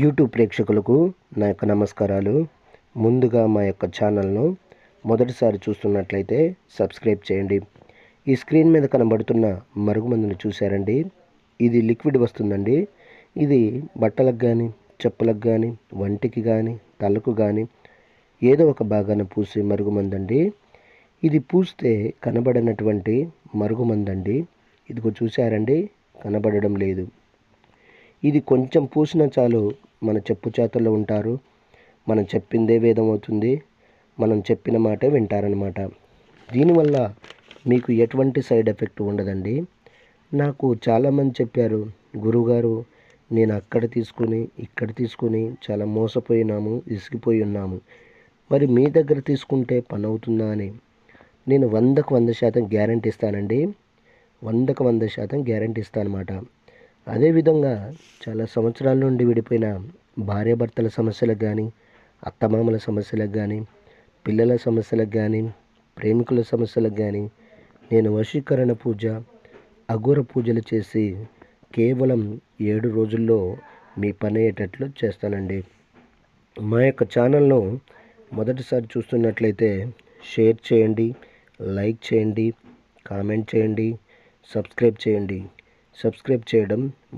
YouTube ప్రేక్షకులకు నా యొక్క నమస్కారాలు. ముందుగా మా యొక్క ఛానల్ను మొదటిసారి చూస్తున్నట్లయితే సబ్స్క్రైబ్ చేయండి. ఈ స్క్రీన్ మీద కనబడుతున్న మరుగుమందును చూశారండి. ఇది లిక్విడ్ వస్తుందండి. ఇది బట్టలకు కానీ చెప్పులకు కానీ వంటికి కానీ తలకు కానీ ఏదో ఒక భాగాన పూసే మరుగుమందండి ఇది పూస్తే కనబడినటువంటి మరుగుమందండి ఇదిగో చూశారండి కనబడడం లేదు. ఇది కొంచెం పూసినా చాలు మన చెప్పు చేతల్లో ఉంటారు. మనం చెప్పిందే వేదం అవుతుంది. మనం చెప్పిన మాట వింటారనమాట దీనివల్ల మీకు ఎటువంటి సైడ్ ఎఫెక్ట్ ఉండదండి. నాకు చాలామంది చెప్పారు గురుగారు నేను అక్కడ తీసుకుని ఇక్కడ తీసుకుని చాలా మోసపోయినాము విసిగిపోయి ఉన్నాము. మరి మీ దగ్గర తీసుకుంటే పని అవుతుందా అని? నేను వందకు వంద శాతం గ్యారంటీ ఇస్తానండి. వందకు వంద శాతం గ్యారంటీ ఇస్తానమాట అదేవిధంగా చాలా సంవత్సరాల నుండి విడిపోయిన భార్యాభర్తల సమస్యలకు కానీ అత్తమామల సమస్యలకు కానీ పిల్లల సమస్యలకు కానీ ప్రేమికుల సమస్యలకు కానీ నేను వశీకరణ పూజ అఘోర పూజలు చేసి కేవలం ఏడు రోజుల్లో మీ పని అయ్యేటట్లు చేస్తానండి. మా యొక్క ఛానల్ను మొదటిసారి చూస్తున్నట్లయితే షేర్ చేయండి లైక్ చేయండి కామెంట్ చేయండి సబ్స్క్రైబ్ చేయండి. సబ్స్క్రైబ్ చేయడం